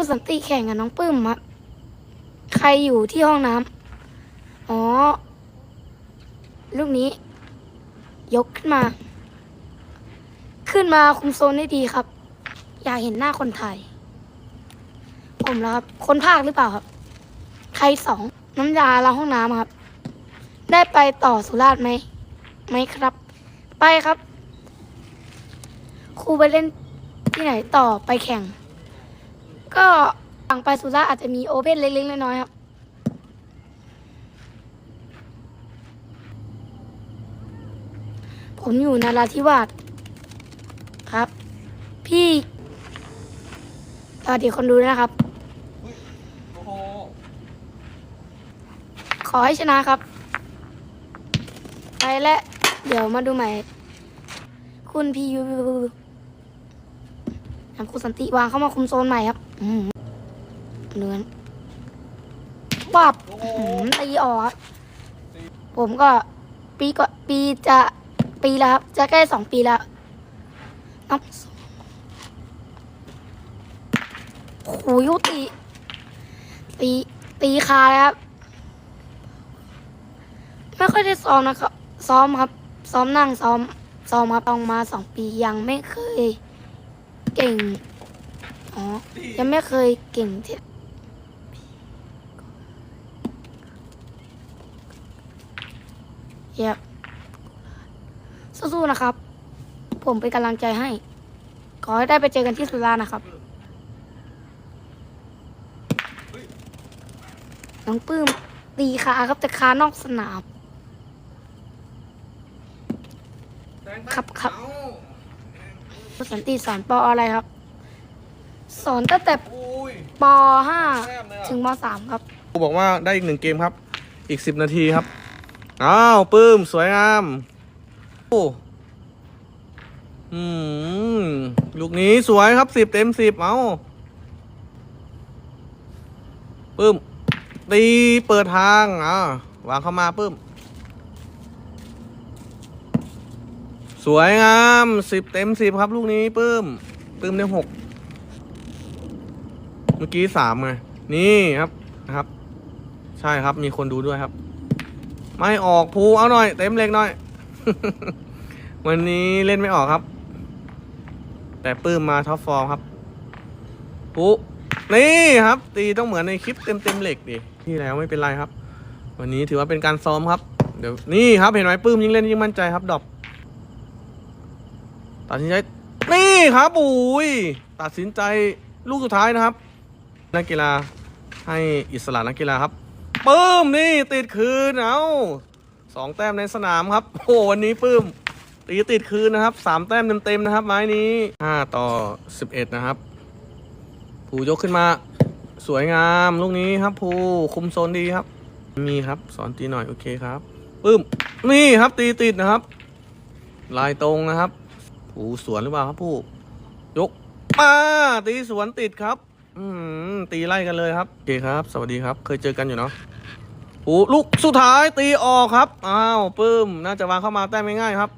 คู่สันติแข่งกับน้องปื้มครับใครอยู่ที่ห้องน้ำอ๋อ ลูกนี้ ยกขึ้นมา ขึ้นมาคุมโซนได้ดีครับ อยากเห็นหน้าคนไทย ผมแล้วครับ คนภาคหรือเปล่าครับ ไทยสอง น้ำยาล้างห้องน้ำครับ ได้ไปต่อสุราษฎร์ไหมไหมครับ ไปครับ ครูไปเล่นที่ไหนต่อไปแข่ง ก็หลังไปสุราอาจจะมีโอเพ่นเล็กๆน้อยๆครับ ผมอยู่นาราธิวาสครับ พี่สวัสดีคนดูนะครับ ขอให้ชนะครับ ไปและ เดี๋ยวมาดูใหม่ คุณพี่ยูนำคุณสันติวางเข้ามาคุมโซนใหม่ครับ เนื้อนปับโอ้โหอืมตีออกครับผมก็ปีก็ปีจะปีแล้วครับจะใกล้สองปีแล้วน้องโอ้โหยุติตีตีคาเลยครับ ไม่ค่อยได้ซ้อมนะครับ ซ้อมครับ ซ้อมนั่งซ้อมซ้อมครับต้องมาสองปียังไม่เคย เก่ง อ๋อ ยังไม่เคยเก่งที่เยบสู้ๆนะครับ ผมเป็นกำลังใจให้ ขอให้ได้ไปเจอกันที่สุราษฎร์นะครับ น้องปื้มตีขาครับแต่ขานอกสนาม ครับครับคุณสันติสอนปออะไรครับ สอนตั้งแต่อุ้ยปห้าแซ่บเลยอะถึงมสามครับ ครูบอกว่าได้อีกหนึ่งเกมครับ อีกสิบนาทีครับ อ้าวปื้ม สวยงาม โอ้อืม ลูกนี้สวยครับสิบเต็มสิบเอาปื้ม ตีเปิดทางอ่าวางเข้ามาปื้ม สวยงามสิบเต็มสิบครับ ลูกนี้ปื้ม ปื้มได้หก เมื่อกี้สามไง นี่ครับนะครับ ใช่ครับ มีคนดูด้วยครับ ไม่ออกภูเอาหน่อย เต็มเล็กหน่อย วันนี้เล่นไม่ออกครับ แต่ปื้มมาท็อปฟอร์มครับภูนี่ครับ ตีต้องเหมือนในคลิปเต็มเต็มเหล็กดิที่แล้วไม่เป็นไรครับ วันนี้ถือว่าเป็นการซ้อมครับ เดี๋ยวนี่ครับเห็นไหมปื้มยิ่งเล่นยิ่งมั่นใจครับดอปตัดสินใจนี่ครับอุ้ยตัดสินใจลูกสุดท้ายนะครับ นักกีฬาให้อิสระนักกีฬาครับปื้มนี่ติดคืนเอาสองแต้มในสนามครับ โอ้วันนี้ปื้มตีติดคืนนะครับสามแต้มเต็มๆนะครับ ไม้นี้ห้าต่อสิบเอ็ดนะครับ ผูยกขึ้นมา สวยงามลูกนี้ครับภูคุมโซนดีครับ มีครับสอนตีหน่อยโอเคครับปื้มนี่ครับตีติดนะครับ ลายตรงนะครับ ผูสวนหรือเปล่าครับผูยกมาตีสวนติดครับ อืมตีไล่กันเลยครับโอเคครับ สวัสดีครับ เคยเจอกันอยู่เนาะโอ้ลูกสุดท้ายตีออกครับ อ้าวปื้ม น่าจะวางเข้ามาแต้มง่ายๆครับ